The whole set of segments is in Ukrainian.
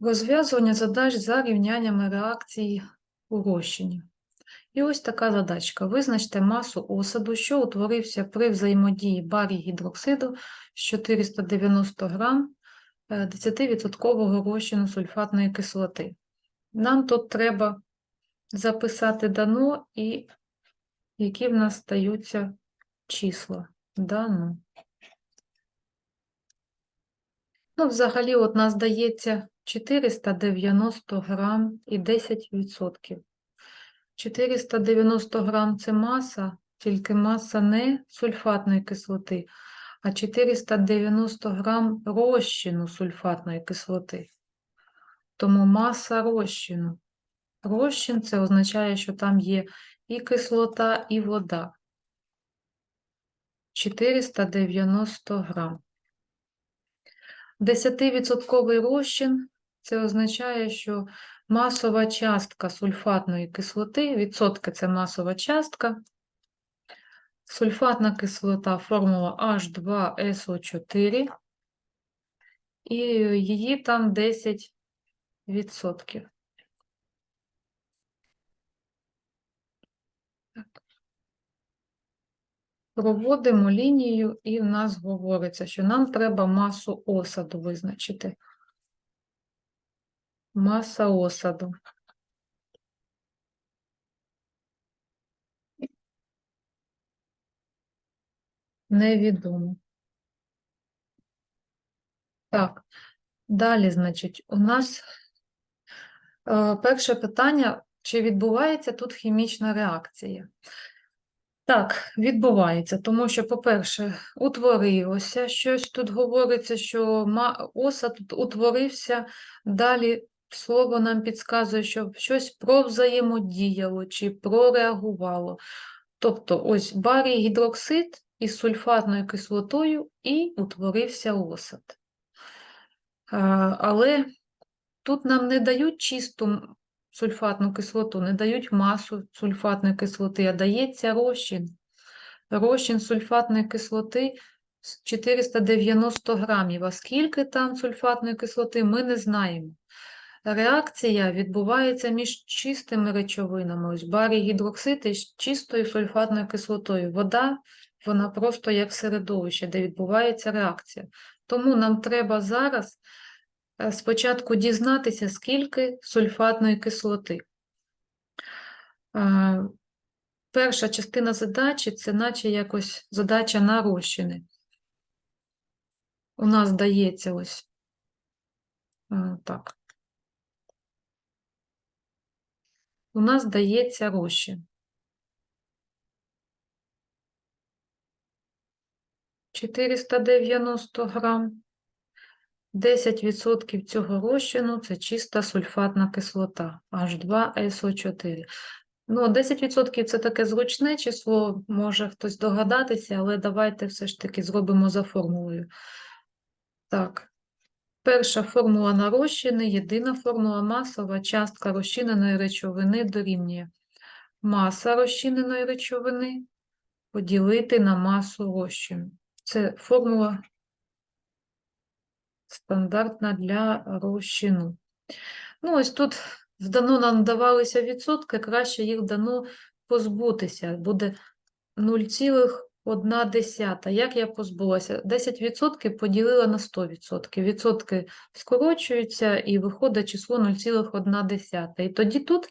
Розв'язування задач за рівняннями реакцій у розчині. І ось така задачка. Визначте масу осаду, що утворився при взаємодії барій гідроксиду з 490 грам е, 10% розчину сульфатної кислоти. Нам тут треба записати дано і які в нас стаються числа. Дано. Ну, взагалі, от нас дається 490 грам і 10%. 490 грам це маса, тільки маса не сульфатної кислоти, а 490 грам розчину сульфатної кислоти. Тому маса розчину. Розчин це означає, що там є і кислота, і вода. 490 грам. 10% розчин це означає, що масова частка сульфатної кислоти, відсотки це масова частка. Сульфатна кислота формула H2SO4, і її там 10%. Так. Проводимо лінію, і в нас говориться, що нам треба масу осаду визначити. Маса осаду. Невідомо. Так, далі, значить, у нас е, перше питання, чи відбувається тут хімічна реакція? Так, відбувається, тому що, по-перше, утворилося щось тут говориться, що ма- осад утворився, далі слово нам підказує, що щось провзаємодіяло чи прореагувало. Тобто, ось барій гідроксид із сульфатною кислотою і утворився осад. Але тут нам не дають чисту сульфатну кислоту, не дають масу сульфатної кислоти, а дається розчин. Розчин сульфатної кислоти 490 грамів. А скільки там сульфатної кислоти, ми не знаємо. Реакція відбувається між чистими речовинами. Ось барій гідроксид із чистою сульфатною кислотою. Вода, вона просто як середовище, де відбувається реакція. Тому нам треба зараз е, спочатку дізнатися, скільки сульфатної кислоти. Е, Перша частина задачі це наче якось задача на розчини. У нас дається ось е, так. У нас дається розчин. 490 грам. 10% цього розчину це чиста сульфатна кислота H2SO4. Ну, 10% це таке зручне число, може хтось догадатися, але давайте все ж таки зробимо за формулою. Так, перша формула на розчини, єдина формула масова частка розчиненої речовини дорівнює маса розчиненої речовини поділити на масу розчину. Це формула стандартна для розчину. Ну, ось тут вдано нам давалися відсотки, краще їх дано позбутися. Буде 0,1. Як я позбулася? 10% поділила на 100%. Відсотки скорочуються і виходить число 0,1. І тоді тут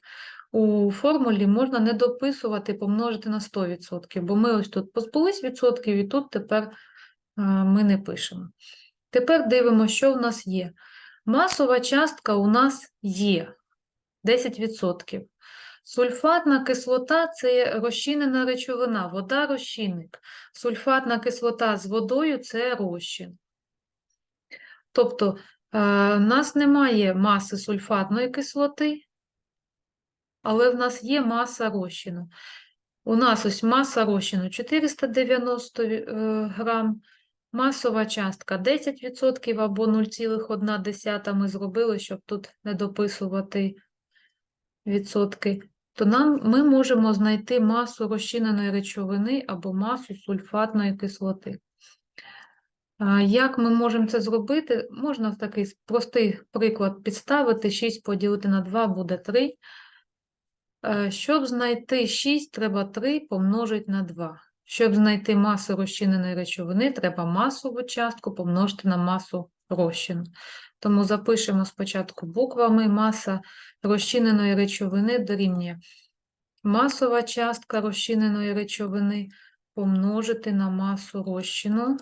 у формулі можна не дописувати, помножити на 100%, бо ми ось тут позбулись відсотків, і тут тепер а, ми не пишемо. Тепер дивимося, що в нас є. Масова частка у нас є 10%. Сульфатна кислота це розчинена речовина, вода розчинник. Сульфатна кислота з водою це розчин. Тобто, е, в нас немає маси сульфатної кислоти, але в нас є маса розчину. У нас ось маса розчину 490 е, грам, масова частка 10% або 0,1 ми зробили, щоб тут не дописувати відсотки, то нам ми можемо знайти масу розчиненої речовини або масу сульфатної кислоти. Як ми можемо це зробити? Можна в такий простий приклад підставити. 6 поділити на 2 буде 3. Е, Щоб знайти 6, треба 3 помножити на 2. Щоб знайти масу розчиненої речовини, треба масову частку помножити на масу розчину. Тому запишемо спочатку буквами маса розчиненої речовини дорівнює масова частка розчиненої речовини помножити на масу розчину.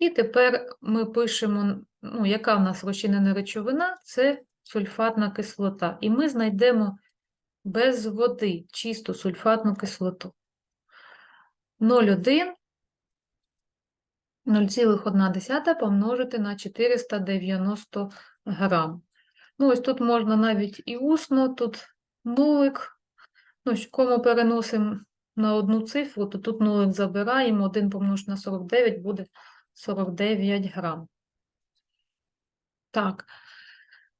І тепер ми пишемо, ну, яка в нас розчинена речовина, це сульфатна кислота. І ми знайдемо без води чисту сульфатну кислоту. 0,1 0,1 помножити на 490 грам. Ну, ось тут можна навіть і усно, тут нулик. Ну, кому переносимо на одну цифру, то тут нулик забираємо, 1 помножити на 49 буде 49 грам. Так,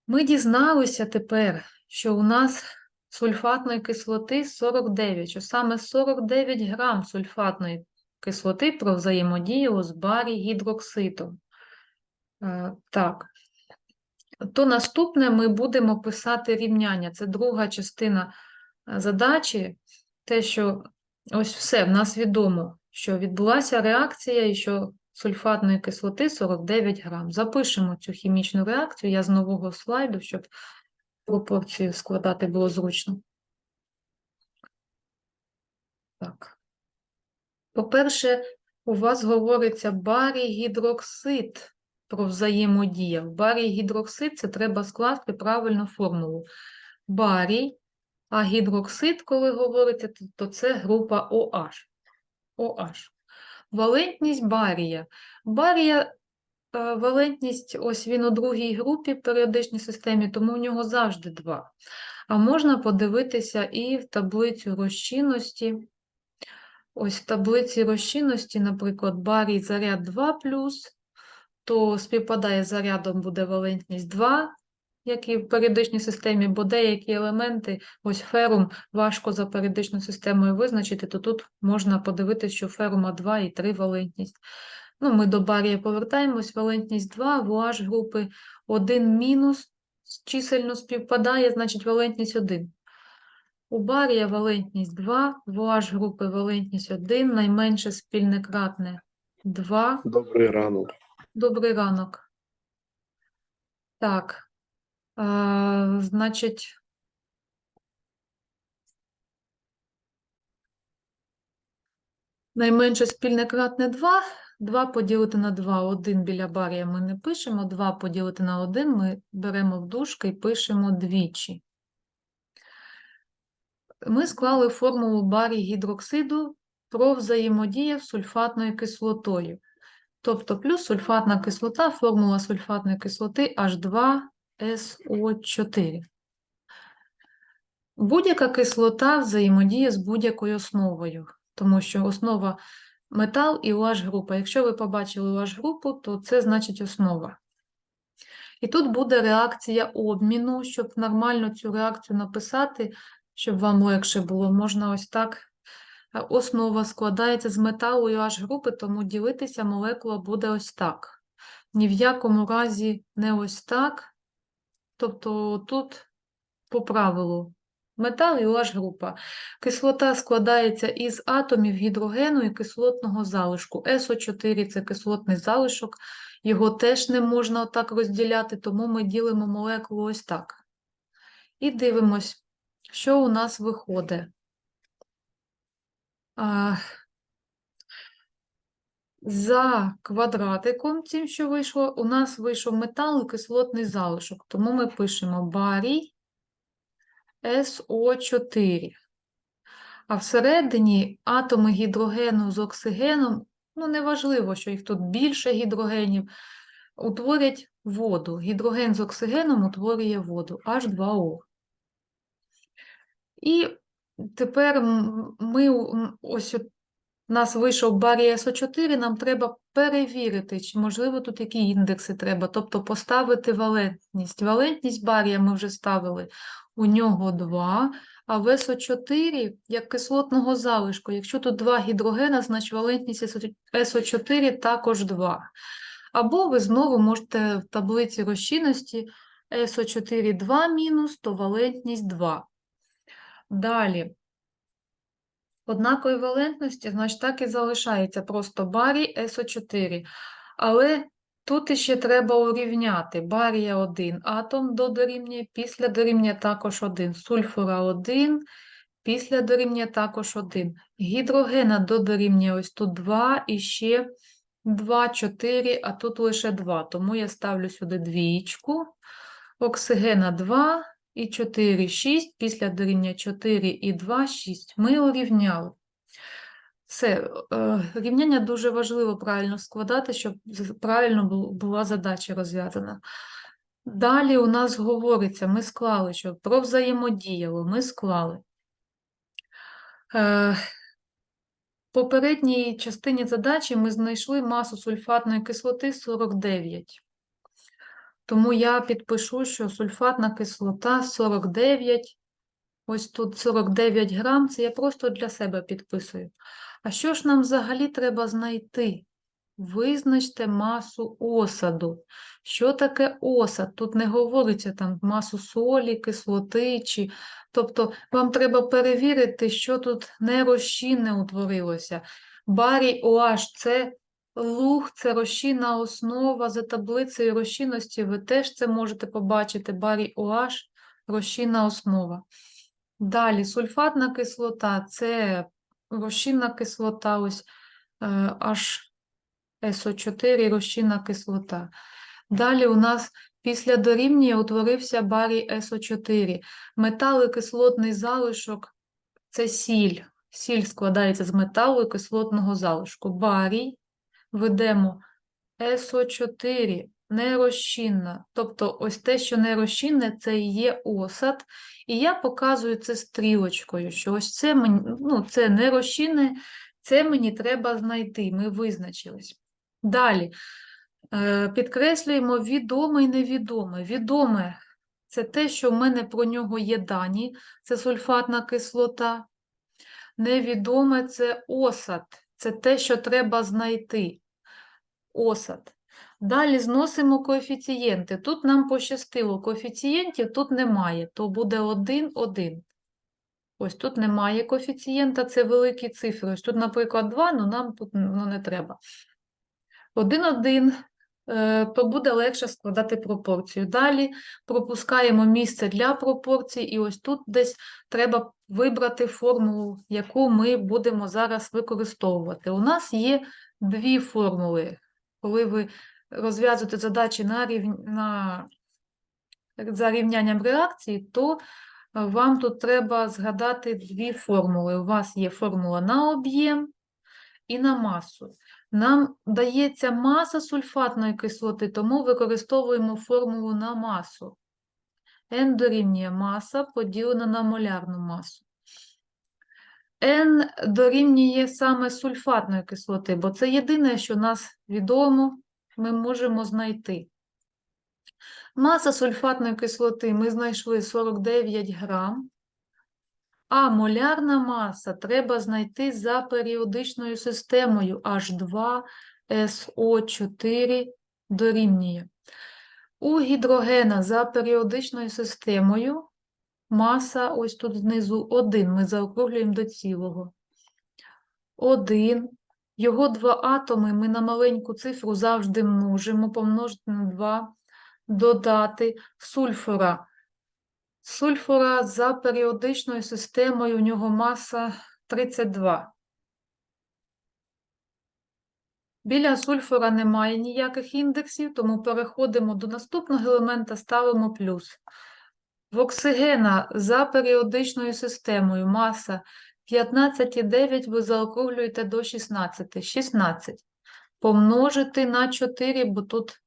ми дізналися тепер, що у нас сульфатної кислоти 49, що саме 49 грам сульфатної кислоти провзаємодіяло з барій гідроксидом. Е, Так, то наступне ми будемо писати рівняння. Це друга частина е, задачі. Те, що ось все, в нас відомо, що відбулася реакція і що сульфатної кислоти 49 грам. Запишемо цю хімічну реакцію. Я з нового слайду, щоб пропорцію складати було зручно. Так. По-перше, у вас говориться барій гідроксид про взаємодія. В барій гідроксид це треба скласти правильну формулу. Барій, а гідроксид, коли говорите, то- це група OH. OH. Валентність барія. Барія, е, валентність, ось він у другій групі в періодичній системі, тому в нього завжди два. А можна подивитися і в таблицю розчинності. Ось в таблиці розчинності, наприклад, барій заряд 2 то співпадає з зарядом буде валентність 2, як і в періодичній системі, бо деякі елементи, ось ферум, важко за періодичною системою визначити, то тут можна подивитися, що ферума 2 і 3 валентність. Ну, ми до барія повертаємось, валентність 2, в OH групи 1 мінус, чисельно співпадає, значить валентність 1. У барія валентність 2, в OH групи валентність 1, найменше спільне кратне 2. Добрий ранок. Добрий ранок. Так, а, значить, найменше спільне кратне 2. 2 поділити на 2, 1 біля барія ми не пишемо, 2 поділити на 1 ми беремо в дужки і пишемо двічі. Ми склали формулу барій гідроксиду про взаємодію сульфатною кислотою. Тобто плюс сульфатна кислота, формула сульфатної кислоти H2SO4. Будь-яка кислота взаємодіє з будь-якою основою, тому що основа метал і OH група. Якщо ви побачили OH групу, то це значить основа. І тут буде реакція обміну, щоб нормально цю реакцію написати, щоб вам легше було, можна ось так. Основа складається з металу і OH групи, тому ділитися молекула буде ось так. Ні в якому разі не ось так. Тобто тут по правилу метал і OH група. Кислота складається із атомів гідрогену і кислотного залишку. СО4 це кислотний залишок, його теж не можна отак розділяти, тому ми ділимо молекулу ось так. І дивимось, що у нас виходить. А, За квадратиком цим, що вийшло, у нас вийшов метал і кислотний залишок, тому ми пишемо барій СО4. А всередині атоми гідрогену з оксигеном, ну неважливо, що їх тут більше гідрогенів, утворять воду. Гідроген з оксигеном утворює воду H2O. І тепер ми ось У нас вийшов барій СО4, нам треба перевірити, чи можливо тут які індекси треба, тобто поставити валентність. Валентність барія ми вже ставили, у нього 2, а в СО4 як кислотного залишку. Якщо тут два гідрогена, значить валентність СО4 також 2. Або ви знову можете в таблиці розчинності СО4 2 мінус, то валентність 2. Далі. Однакові валентності, значить, так і залишається просто барій СО4. Але тут іще треба урівняти. Барія 1 атом до дорівнює, після дорівнює також 1. Сульфура 1, після дорівнює також 1. Гідрогена до дорівнює ось тут 2 і ще 2, 4, а тут лише 2. Тому я ставлю сюди двічку. Оксигена 2 і 4, 6, після дорівнює 4 і 2, 6. Ми урівняли. Все, е, рівняння дуже важливо правильно складати, щоб правильно була задача розв'язана. Далі у нас говориться, ми склали, що про взаємодіяло, ми склали. Е, попередній частині задачі ми знайшли масу сульфатної кислоти 49. Тому я підпишу, що сульфатна кислота 49, ось тут 49 грам, це я просто для себе підписую. А що ж нам взагалі треба знайти? Визначте масу осаду. Що таке осад? Тут не говориться там масу солі, кислоти, чи... тобто вам треба перевірити, що тут нерозчинне утворилося. Барій OH – це луг, це розчинна основа. За таблицею розчинності ви теж це можете побачити. Барій OH – розчинна основа. Далі сульфатна кислота це розчинна кислота, ось е, H СО4 розчинна кислота. Далі у нас після дорівнює утворився барій СО4. Метал і кислотний залишок це сіль. Сіль складається з металу і кислотного залишку. Барій ведемо СО4 нерозчинна. Тобто ось те, що нерозчинне, це і є осад. І я показую це стрілочкою, що ось це мені, ну, це нерозчинне, це мені треба знайти. Ми визначились. Далі е, підкреслюємо відоме і невідоме. Відоме це те, що в мене про нього є дані, це сульфатна кислота. Невідоме це осад, це те, що треба знайти. Осад. Далі зносимо коефіцієнти. Тут нам пощастило, коефіцієнтів тут немає, то буде 1, 1. Ось тут немає коефіцієнта, це великі цифри. Ось тут, наприклад, 2, ну нам тут ну, не треба. 1, 1, е, то буде легше складати пропорцію. Далі пропускаємо місце для пропорцій, і ось тут десь треба вибрати формулу, яку ми будемо зараз використовувати. У нас є дві формули. Коли ви розв'язуєте задачі на рів... на... за рівнянням реакції, то е, вам тут треба згадати дві формули. У вас є формула на об'єм і на масу. Нам дається маса сульфатної кислоти, тому використовуємо формулу на масу. N дорівнює маса поділена на молярну масу. N дорівнює саме сульфатної кислоти, бо це єдине, що нас відомо, ми можемо знайти. Маса сульфатної кислоти ми знайшли 49 грам, а молярна маса треба знайти за періодичною системою H2SO4 дорівнює. У гідрогена за періодичною системою маса ось тут знизу 1, ми заокруглюємо до цілого. 1. Його два атоми ми на маленьку цифру завжди множимо, помножити на 2, додати сульфура. Сульфура за періодичною системою у нього маса 32. Біля сульфура немає ніяких індексів, тому переходимо до наступного елемента, ставимо плюс. В оксигена за періодичною системою маса 15,9 ви заокруглюєте до 16. 16. Помножити на 4, бо тут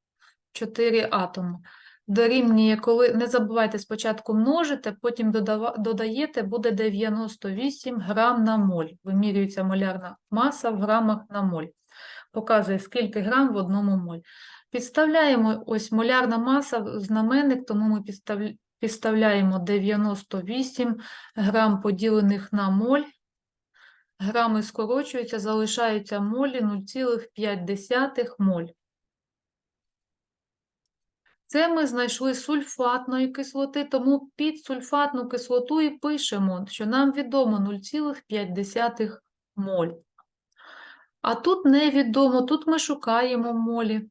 4 атоми. дорівнює, коли не забувайте спочатку множите, потім додаєте, буде 98 грам на моль. Вимірюється молярна маса в грамах на моль. Показує, скільки грам в одному моль. Підставляємо ось молярна маса знаменник, тому ми підстав- підставляємо 98 грам поділених на моль. Грами скорочуються, залишаються молі 0,5 моль. Це ми знайшли сульфатної кислоти, тому під сульфатну кислоту і пишемо, що нам відомо 0,5 моль. А тут невідомо, тут ми шукаємо молі.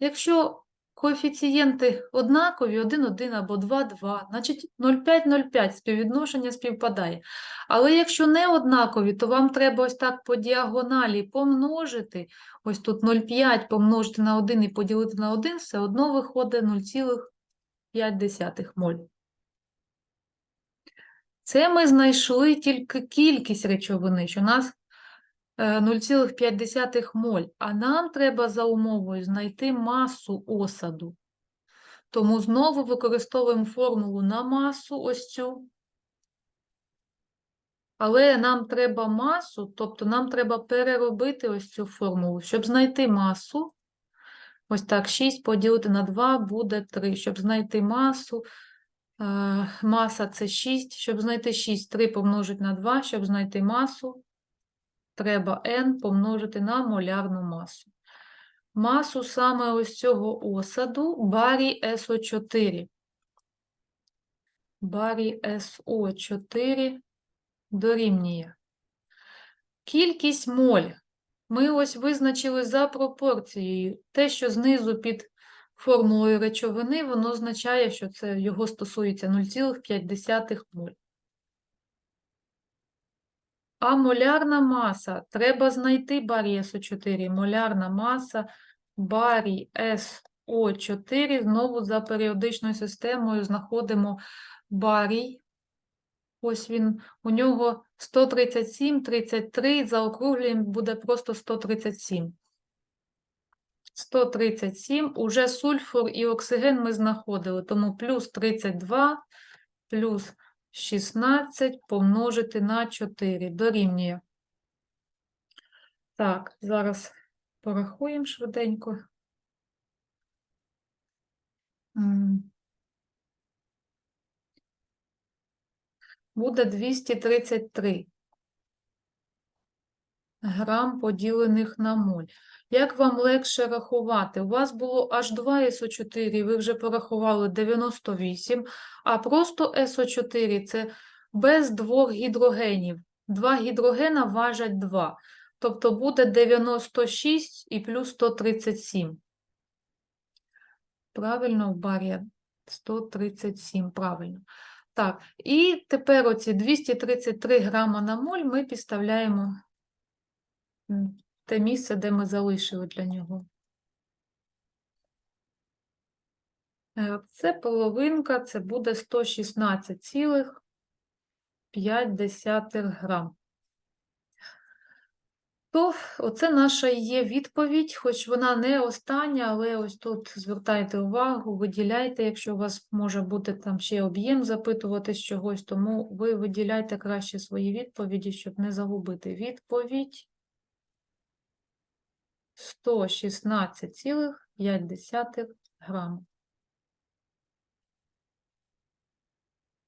Якщо коефіцієнти однакові, 1, 1 або 2, 2, значить 0,5, 0,5 співвідношення співпадає. Але якщо не однакові, то вам треба ось так по діагоналі помножити. Ось тут 0,5 помножити на 1 і поділити на 1, все одно виходить 0,5 моль. Це ми знайшли тільки кількість речовини, що нас 0,5 моль, а нам треба за умовою знайти масу осаду. Тому знову використовуємо формулу на масу ось цю. Але нам треба масу, тобто нам треба переробити ось цю формулу. Щоб знайти масу, ось так, 6 поділити на 2 буде 3. Щоб знайти масу, е, маса це 6. Щоб знайти 6, 3 помножити на 2. Щоб знайти масу, треба n помножити на молярну масу. Масу саме ось цього осаду барій СО4. Барій СО4 дорівнює. Кількість моль. Ми ось визначили за пропорцією. Те, що знизу під формулою речовини, воно означає, що це його стосується 0,5 моль. А молярна маса. Треба знайти барій СО4. Молярна маса барій СО4. Знову за періодичною системою знаходимо барій. Ось він, у нього 137, 33, заокруглюємо, буде просто 137. 137, уже сульфур і оксиген ми знаходили, тому плюс 32, плюс 16 помножити на 4, дорівнює. Так, зараз порахуємо швиденько. Буде 233 грам поділених на моль. Як вам легше рахувати? У вас було аж 2 СО4, ви вже порахували 98, а просто СО4 – це без двох гідрогенів. Два гідрогена важать 2. Тобто буде 96 і плюс 137. Правильно, в барі 137, правильно. Так, і тепер оці 233 грама на моль ми підставляємо те місце, де ми залишили для нього. Е, Це половинка, це буде 116,5 грам. То оце наша є відповідь, хоч вона не остання, але ось тут звертайте увагу, виділяйте, якщо у вас може бути там ще об'єм запитувати чогось, тому ви виділяйте краще свої відповіді, щоб не загубити. Відповідь 116,5 грам.